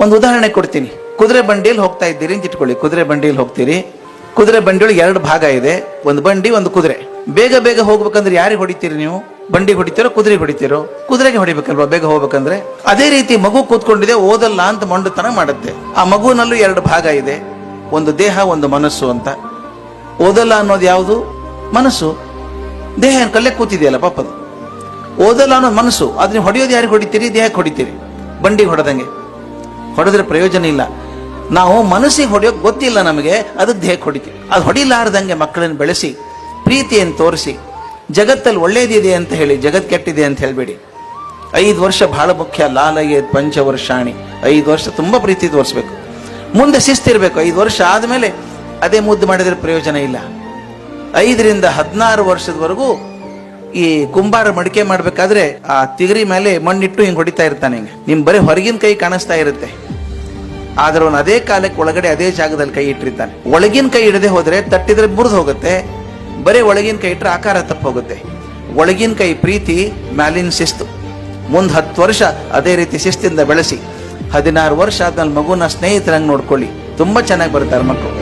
ಒಂದು ಉದಾಹರಣೆ ಕೊಡ್ತೀನಿ. ಕುದುರೆ ಬಂಡಿಯಲ್ಲಿ ಹೋಗ್ತಾ ಇದ್ದೀರಿ ಅಂತ ಇಟ್ಕೊಳ್ಳಿ. ಕುದುರೆ ಬಂಡಿಯಲ್ಲಿ ಹೋಗ್ತೀರಿ. ಕುದುರೆ ಬಂಡಿಯೊಳಗೆ ಎರಡು ಭಾಗ ಇದೆ. ಒಂದು ಬಂಡಿ, ಒಂದು ಕುದುರೆ. ಬೇಗ ಬೇಗ ಹೋಗ್ಬೇಕಂದ್ರೆ ಯಾರಿಗೆ ಹೊಡಿತೀರಿ ನೀವು? ಬಂಡಿ ಹೊಡಿತೀರೋ, ಕುದುರೆ ಹೊಡಿತೀರೋ? ಕುದುರೆಗೆ ಹೊಡಿಬೇಕಲ್ವಾ ಬೇಗ ಹೋಗ್ಬೇಕಂದ್ರೆ? ಅದೇ ರೀತಿ ಮಗು ಕೂತ್ಕೊಂಡಿದೆ, ಓದಲ್ಲ ಅಂತ ಮೊಂಡತನ ಮಾಡುತ್ತೆ. ಆ ಮಗುವಿನಲ್ಲೂ ಎರಡು ಭಾಗ ಇದೆ. ಒಂದು ದೇಹ, ಒಂದು ಮನಸ್ಸು ಅಂತ. ಓದಲ್ಲ ಅನ್ನೋದು ಯಾವುದು? ಮನಸ್ಸು. ದೇಹ ಕಲ್ಲೇ ಕೂತಿದೆಯಲ್ಲ ಪಾಪದು? ಓದಲ್ಲ ಅನ್ನೋದು ಮನಸ್ಸು. ಅದನ್ನ ಹೊಡೆಯೋದು ಯಾರಿಗೆ ಹೊಡಿತೀರಿ? ದೇಹಕ್ಕೆ ಹೊಡಿತೀರಿ. ಬಂಡಿಗೆ ಹೊಡೆದಂಗೆ. ಹೊಡೆದ್ರೆ ಪ್ರಯೋಜನ ಇಲ್ಲ. ನಾವು ಮನಸ್ಸಿಗೆ ಹೊಡೆಯೋಕೆ ಗೊತ್ತಿಲ್ಲ ನಮಗೆ ಅದಕ್ಕೆ ದೇಹಕ್ಕೆ ಹೊಡಿತೀವಿ ಅದು ಹೊಡಿಲಾರ್ದಂಗೆ ಮಕ್ಕಳನ್ನು ಬೆಳೆಸಿ, ಪ್ರೀತಿಯನ್ನು ತೋರಿಸಿ, ಜಗತ್ತಲ್ಲಿ ಒಳ್ಳೇದಿದೆ ಅಂತ ಹೇಳಿ, ಜಗತ್ ಕೆಟ್ಟಿದೆ ಅಂತ ಹೇಳಬೇಡಿ. ಐದು ವರ್ಷ ಬಹಳ ಮುಖ್ಯ ಲಾಲಗೆ ಪಂಚವರ್ಷಾಣಿ. ಐದು ವರ್ಷ ತುಂಬ ಪ್ರೀತಿ ತೋರಿಸ್ಬೇಕು. ಮುಂದೆ ಶಿಸ್ತಿರ್ಬೇಕು ಐದು ವರ್ಷ ಆದಮೇಲೆ ಅದೇ ಮುದ್ದು ಮಾಡಿದ್ರೆ ಪ್ರಯೋಜನ ಇಲ್ಲ. ಐದರಿಂದ ಹದಿನಾರು ವರ್ಷದವರೆಗೂ ಈ ಕುಂಬಾರ ಮಡಿಕೆ ಮಾಡ್ಬೇಕಾದ್ರೆ ಆ ತಿಗರಿ ಮೇಲೆ ಮಣ್ಣಿಟ್ಟು ಹಿಂಗೆ ಹೊಡಿತಾ ಇರ್ತಾನೆ ಹಿಂಗೆ. ನಿಮ್ ಬರೀ ಹೊರಗಿನ ಕೈ ಕಾಣಿಸ್ತಾ ಇರುತ್ತೆ. ಆದ್ರೆ ಅವನು ಅದೇ ಕಾಲಕ್ಕೆ ಒಳಗಡೆ ಅದೇ ಜಾಗದಲ್ಲಿ ಕೈ ಇಟ್ಟಿರ್ತಾನೆ. ಒಳಗಿನ ಕೈ ಇಡದೆ ಹೋದ್ರೆ ತಟ್ಟಿದ್ರೆ ಮುರಿದು ಹೋಗುತ್ತೆ. ಬರೀ ಒಳಗಿನ ಕೈ ಇಟ್ಟರೆ ಆಕಾರ ತಪ್ಪ ಹೋಗುತ್ತೆ. ಒಳಗಿನ ಕೈ ಪ್ರೀತಿ, ಮ್ಯಾಲಿನ ಶಿಸ್ತು. ಮುಂದ್ ಹತ್ತು ವರ್ಷ ಅದೇ ರೀತಿ ಶಿಸ್ತಿಂದ ಬೆಳೆಸಿ. ಹದಿನಾರು ವರ್ಷ ಆದ್ಮೇಲೆ ಮಗುನ ಸ್ನೇಹಿತರಂಗೆ ನೋಡ್ಕೊಳ್ಳಿ. ತುಂಬಾ ಚೆನ್ನಾಗಿ ಬರ್ತಾರೆ ಮಕ್ಕಳು.